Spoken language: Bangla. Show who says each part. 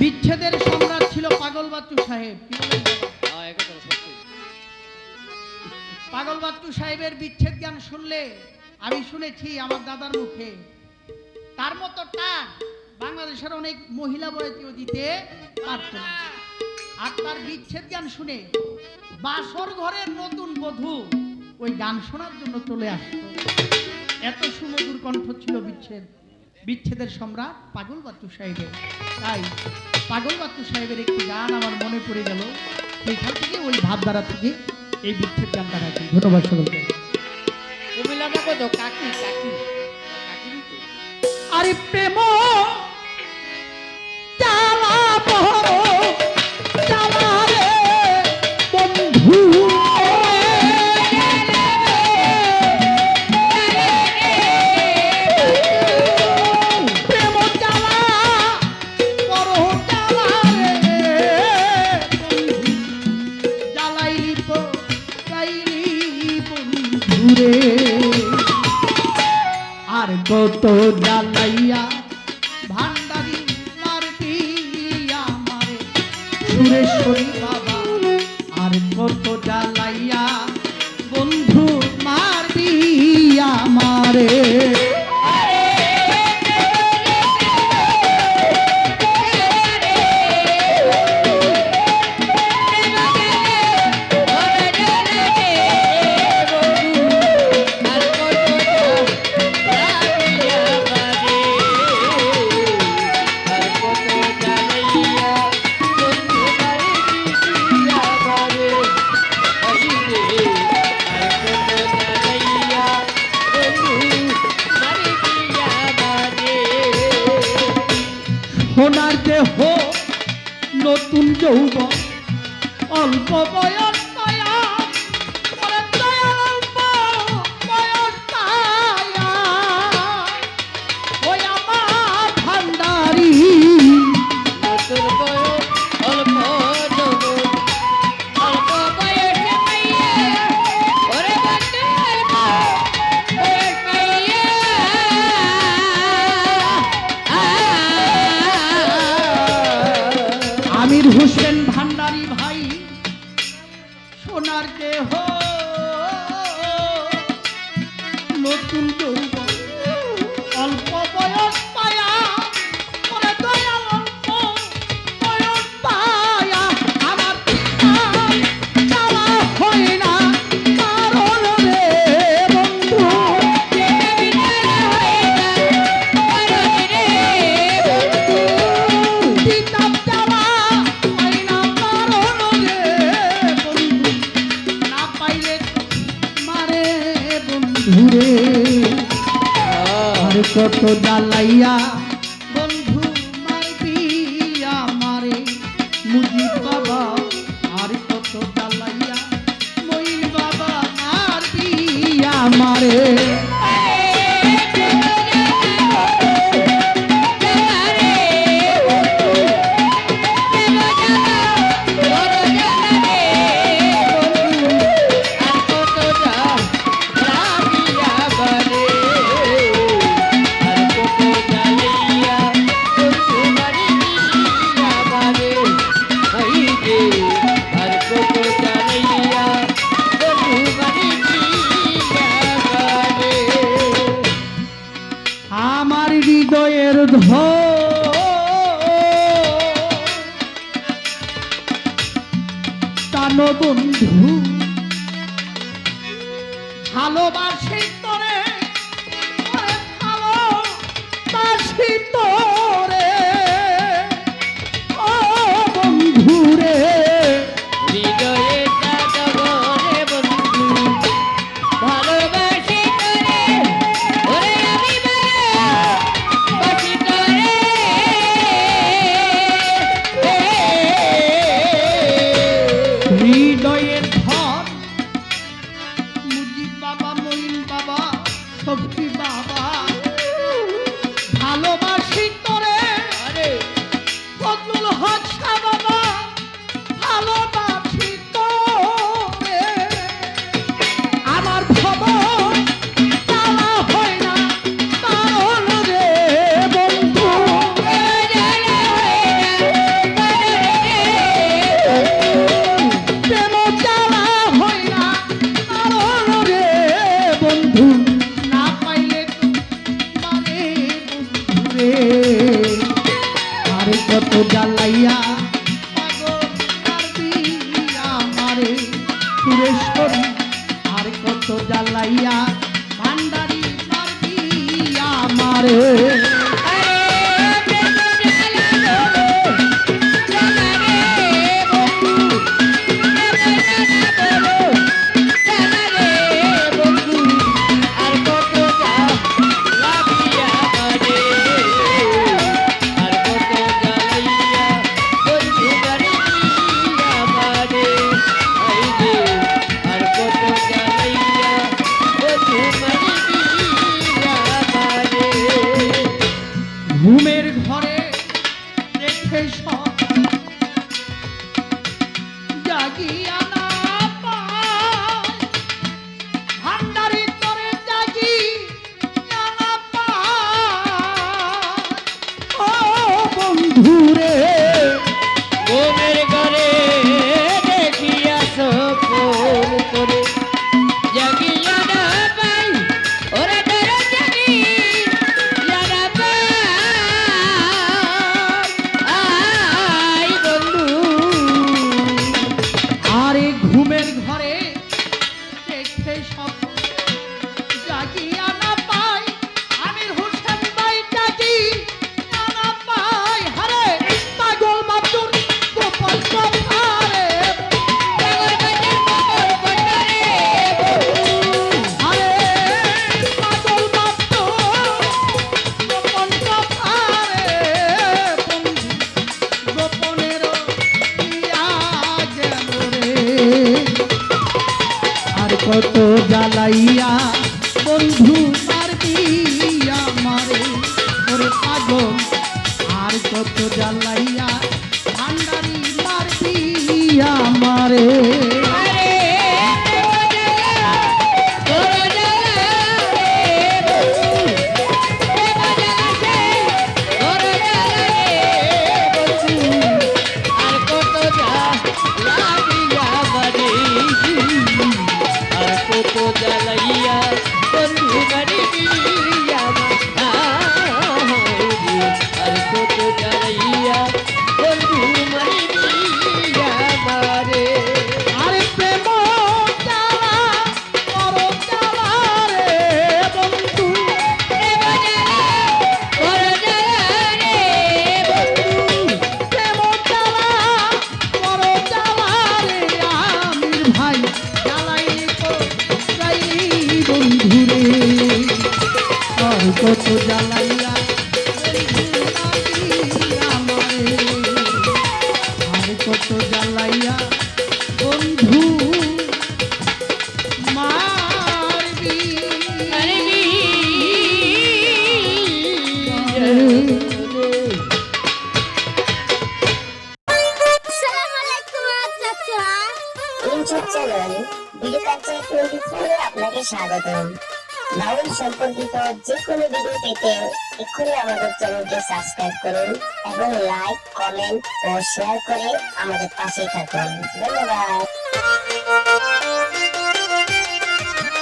Speaker 1: বিচ্ছেদের সম্রাট ছিল পাগল বাচ্চু সাহেব। পাগল বাচ্চু সাহেবের বিচ্ছেদ গান শুনলে, আমি শুনেছি আমার দাদার মুখে। তার মতো টান বাংলাদেশের অনেক মহিলা বয়সীও দিতে পারত আর তার বিচ্ছেদ গান শুনে বাসর ঘরের নতুন বধূ ওই গান শোনার জন্য চলে আসতো। এত সুমধুর কণ্ঠ ছিল বিচ্ছেদ। বিচ্ছেদের সম্রাট পাগল বাচ্চু সাহেবের। তাই পাগল বাচ্চু সাহেবের একটি গান আমার মনে পড়ে গেল। সেইখান থেকে ওই ভাবধারা থেকে এই বিচ্ছেদ গানটা রাখি ধন্যবাদ সকলকে।
Speaker 2: কাকি কাকি।
Speaker 1: আরে প্রেম কত জ্বালাইয়া ভান্ডারি মারবি আমারে। সুরেশ্বরী বাবা আর কত জ্বালাইয়া আমির কত জ্বালাইয়া ভালোবাসি তোরে ভালোবাসি তোরে শক্তি বাবা ভালোবাসি কত জ্বালাইয়া লাগিয়া किया কত জ্বালাইয়া ভান্ডারি মারবি আমারে
Speaker 2: কত জ্বালাইয়া
Speaker 1: আর কত জ্বালাইয়া। বন্ধু মারবি।
Speaker 3: চ্যানেল ভিডিও কালচার স্বাগতম। ভারত সম্পর্কিত যে কোনো ভিডিও পেতে এক্ষুনি আমাদের চ্যানেলটি সাবস্ক্রাইব করুন এবং লাইক কমেন্ট ও শেয়ার করে আমাদের পাশে থাকুন। ধন্যবাদ।